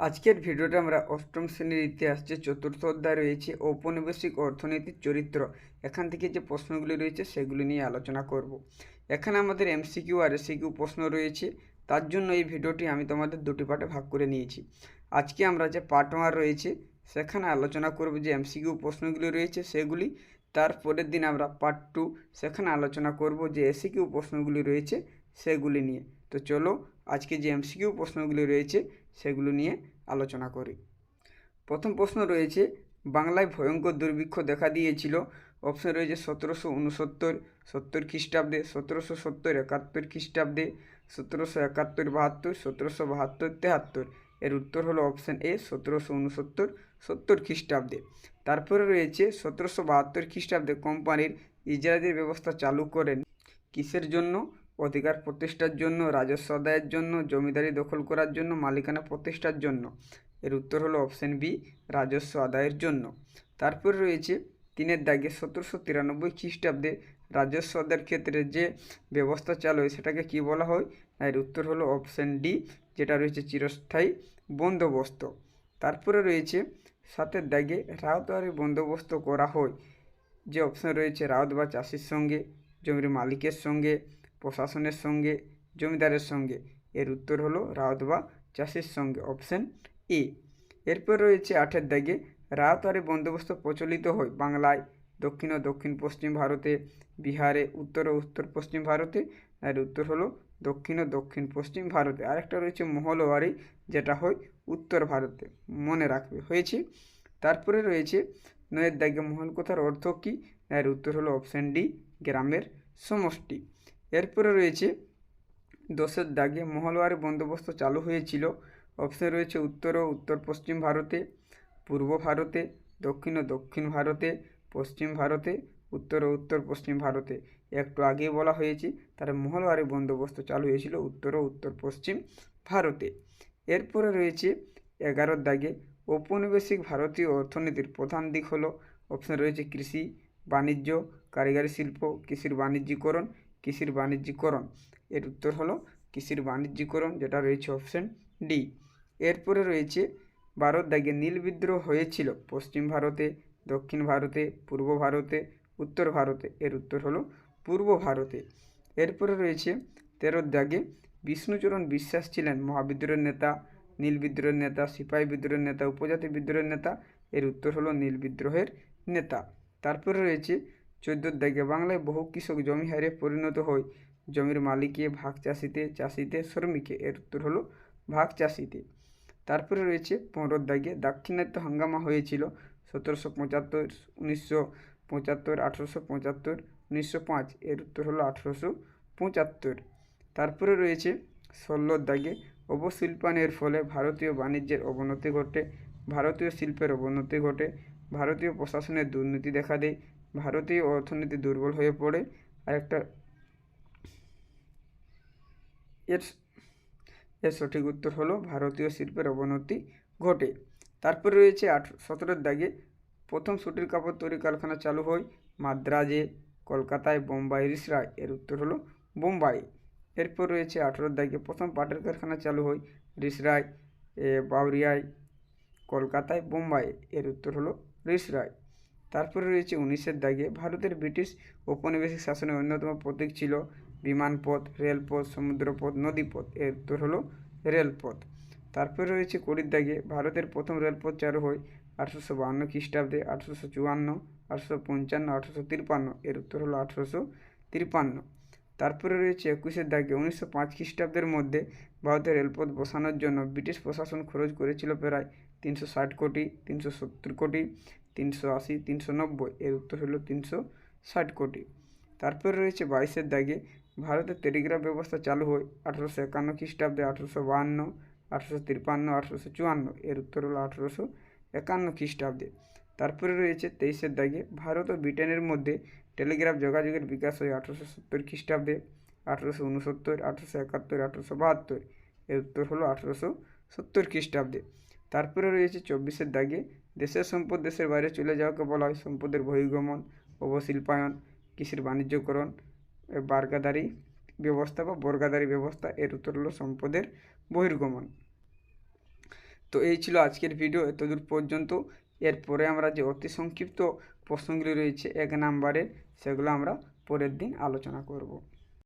আজকের ভিডিওটা আমরা অষ্টম শ্রেণির ইতিহাস যে চতুর্থ অধ্যায় রয়েছে ঔপনিবেশিক অর্থনীতির চরিত্র। এখান থেকে যে প্রশ্নগুলি রয়েছে সেগুলি নিয়ে আলোচনা করব। এখানে আমাদের এমসিকিউ আর এসিকিউ প্রশ্ন রয়েছে। তার জন্য এই ভিডিওটি আমি তোমাদের দুটি পার্টে ভাগ করে নিয়েছি। আজকে আমরা যে পার্ট ওয়ান রয়েছে, সেখানে আলোচনা করব যে এমসিকিউ প্রশ্নগুলি রয়েছে সেগুলি। তার পরের দিন আমরা পার্ট টু সেখানে আলোচনা করব যে এসিকিউ প্রশ্নগুলি রয়েছে সেগুলি নিয়ে। তো চলো, আজকে যে এমসিকিউ প্রশ্নগুলি রয়েছে সেগুলো নিয়ে আলোচনা করি। প্রথম প্রশ্ন রয়েছে, বাংলায় ভয়ঙ্কর দুর্ভিক্ষ দেখা দিয়েছিল। অপশন রয়েছে, সতেরোশো উনসত্তর সত্তর খ্রিস্টাব্দে, সতেরোশো সত্তর একাত্তর খ্রিস্টাব্দে, সতেরোশো একাত্তর বাহাত্তর, সতেরোশো বাহাত্তর তেহাত্তর। এর উত্তর হলো অপশন এ সতেরোশো উনসত্তর সত্তর খ্রিস্টাব্দে। তারপরে রয়েছে, সতেরোশো বাহাত্তর খ্রিস্টাব্দে কোম্পানির ইজরায়েলের ব্যবস্থা চালু করেন। কিসের জন্য? অধিকার প্রতিষ্ঠার জন্য, রাজস্ব আদায়ের জন্য, জমিদারি দখল করার জন্য, মালিকানা প্রতিষ্ঠার জন্য। এর উত্তর হলো অপশন বি রাজস্ব আদায়ের জন্য। তারপরে রয়েছে তিনের দাগে সতেরোশো তিরানব্বই খ্রিস্টাব্দে রাজস্ব আদায়ের ক্ষেত্রে যে ব্যবস্থা চালু হয়, সেটাকে কি বলা হয়? এর উত্তর হলো অপশন ডি যেটা রয়েছে চিরস্থায়ী বন্দোবস্ত। তারপরে রয়েছে সাতের দাগে রাউতারি বন্দোবস্ত করা হয়। যে অপশন রয়েছে রাউত বা চাষির সঙ্গে, জমির মালিকের সঙ্গে প্রশাসনের সঙ্গে, জমিদারের সঙ্গে। এর উত্তর হলো রাউত বা চাষির সঙ্গে অপশন এ এরপর রয়েছে আঠের দাগে রাউতারি বন্দোবস্ত প্রচলিত হয় বাংলায়। দক্ষিণ ও দক্ষিণ পশ্চিম ভারতে, বিহারে উত্তর ও উত্তর পশ্চিম ভারতে। এর উত্তর হলো দক্ষিণ ও দক্ষিণ পশ্চিম ভারতে। আরেকটা রয়েছে মহলওয়ারি, যেটা হয় উত্তর ভারতে। মনে রাখবে, হয়েছে? তারপরে রয়েছে নয়ের দাগে মহল কথার অর্থ কী? এর উত্তর হলো অপশান ডি গ্রামের সমষ্টি। এরপরে রয়েছে, দশের দাগে মহলওয়ারি বন্দোবস্ত চালু হয়েছিল। অপশন রয়েছে উত্তর ও উত্তর পশ্চিম ভারতে, পূর্ব ভারতে, দক্ষিণ ও দক্ষিণ ভারতে, পশ্চিম ভারতে, উত্তর ও উত্তর পশ্চিম ভারতে। একটু আগেই বলা হয়েছে, তার মহলওয়ারি বন্দোবস্ত চালু হয়েছিল উত্তর ও উত্তর পশ্চিম ভারতে। এরপরে রয়েছে, এগারোর দাগে ঔপনিবেশিক ভারতীয় অর্থনীতির প্রধান দিক হলো, অপশন রয়েছে কৃষি, বাণিজ্য, কারিগরি শিল্প, কৃষির বাণিজ্যিকরণ কৃষির বাণিজ্যিকরণ। এর উত্তর হলো কৃষির বাণিজ্যিকরণ, যেটা রয়েছে অপশন ডি এরপরে রয়েছে, ভারত দাগে নীল বিদ্রোহ হয়েছিল পশ্চিম ভারতে, দক্ষিণ ভারতে, পূর্ব ভারতে, উত্তর ভারতে। এর উত্তর হলো পূর্ব ভারতে। এরপরে রয়েছে তেরোর দাগে বিষ্ণুচরণ বিশ্বাস ছিলেন মহাবিদ্রোহের নেতা, নীল বিদ্রোহের নেতা, সিপাহী বিদ্রোহের নেতা, উপজাতি বিদ্রোহের নেতা। এর উত্তর হলো নীল বিদ্রোহের নেতা। তারপরে রয়েছে চোদ্দোর দাগে বাংলায় বহু কৃষক জমি হারে পরিণত হয়। জমির মালিকে ভাগ চাষিতে চাষিতে, শ্রমিকে, এর উত্তর হলো ভাগ চাষিতে। তারপরে রয়েছে পনেরোর দাগে দাক্ষিণাত্য হাঙ্গামা হয়েছিল সতেরোশো পঁচাত্তর, উনিশশো পঁচাত্তর, আঠেরোশো পঁচাত্তর, উনিশশো পাঁচ, এর উত্তর হলো আঠেরোশো পঁচাত্তর। তারপরে রয়েছে ষোলোর দাগে অবশিল্পায়নের ফলে ভারতীয় বাণিজ্যের অবনতি ঘটে, ভারতীয় শিল্পের অবনতি ঘটে, ভারতীয় প্রশাসনের দুর্নীতি দেখা দেয় ভারতীয় অর্থনীতি দুর্বল হয়ে পড়ে, আর একটা এর এর সঠিক উত্তর হলো ভারতীয় শিল্পের অবনতি ঘটে। তারপরে রয়েছে আঠ, সতেরোর দাগে প্রথম সুতির কাপড় তৈরি কারখানা চালু হয় মাদ্রাজে, কলকাতায়, বোম্বাই রিসরায় এর উত্তর হলো বোম্বাই। এরপর রয়েছে আঠেরোর দাগে প্রথম পাটের কারখানা চালু হয় রিসরায় বাউরিয়ায়, কলকাতায়, বোম্বাই। এর উত্তর হলো রিসরায়। তারপরে রয়েছে উনিশের দাগে। ভারতের ব্রিটিশ ঔপনিবেশিক শাসনের অন্যতম প্রতীক ছিল বিমানপথ, রেলপথ, সমুদ্রপথ, নদীপথ। এর উত্তর হলো রেলপথ। তারপরে রয়েছে কুড়ির দাগে। ভারতের প্রথম রেলপথ চালু হয় আঠেরোশো বাহান্ন খ্রিস্টাব্দে আঠেরোশো চুয়ান্ন আঠেরোশো পঞ্চান্ন আঠেরোশো তিরপান্ন এর উত্তর হলো আঠারোশো তিরপান্ন তারপরে রয়েছে একুশের দাগে। উনিশশো পাঁচ খ্রিস্টাব্দের মধ্যে ভারতের রেলপথ বসানোর জন্য ব্রিটিশ প্রশাসন খরচ করেছিল প্রায় তিনশো ষাট কোটি, তিনশো সত্তর কোটি। তিনশো আশি, তিনশো নব্বই, এর উত্তর হলো তিনশো ষাট কোটি। তারপরে রয়েছে বাইশের দাগে, ভারতের টেলিগ্রাফ ব্যবস্থা চালু হয় আঠেরোশো একান্ন খ্রিস্টাব্দে, আঠেরোশো বাহান্ন, আঠেরোশো তিপ্পান্ন, আঠেরোশো চুয়ান্ন, এর উত্তর হলো আঠেরোশো একান্ন খ্রিস্টাব্দে। তারপরে রয়েছে তেইশের দাগে, ভারত ও ব্রিটেনের মধ্যে টেলিগ্রাফ যোগাযোগের বিকাশ হয় আঠেরোশো সত্তর খ্রিস্টাব্দে, আঠেরোশো উনসত্তর, আঠেরোশো একাত্তর, আঠেরোশো বাহাত্তর, এর উত্তর হলো আঠেরোশো সত্তর খ্রিস্টাব্দে। তারপরে রয়েছে চব্বিশের দাগে। দেশের সম্পদ দেশের বাইরে চলে যাওয়াকে বলা হয় সম্পদের বহির্গমন, অবশিল্পায়ন, কৃষির বাণিজ্যকরণ বার্গাদারি ব্যবস্থা বা বর্গাদারি ব্যবস্থা, এর উত্তর হলো সম্পদের বহির্গমন। তো এই ছিল আজকের ভিডিও এতদূর পর্যন্ত। এরপরে আমরা যে অতি সংক্ষিপ্ত প্রশ্নগুলি রয়েছে এক নাম্বারে, সেগুলো আমরা পরের দিন আলোচনা করব।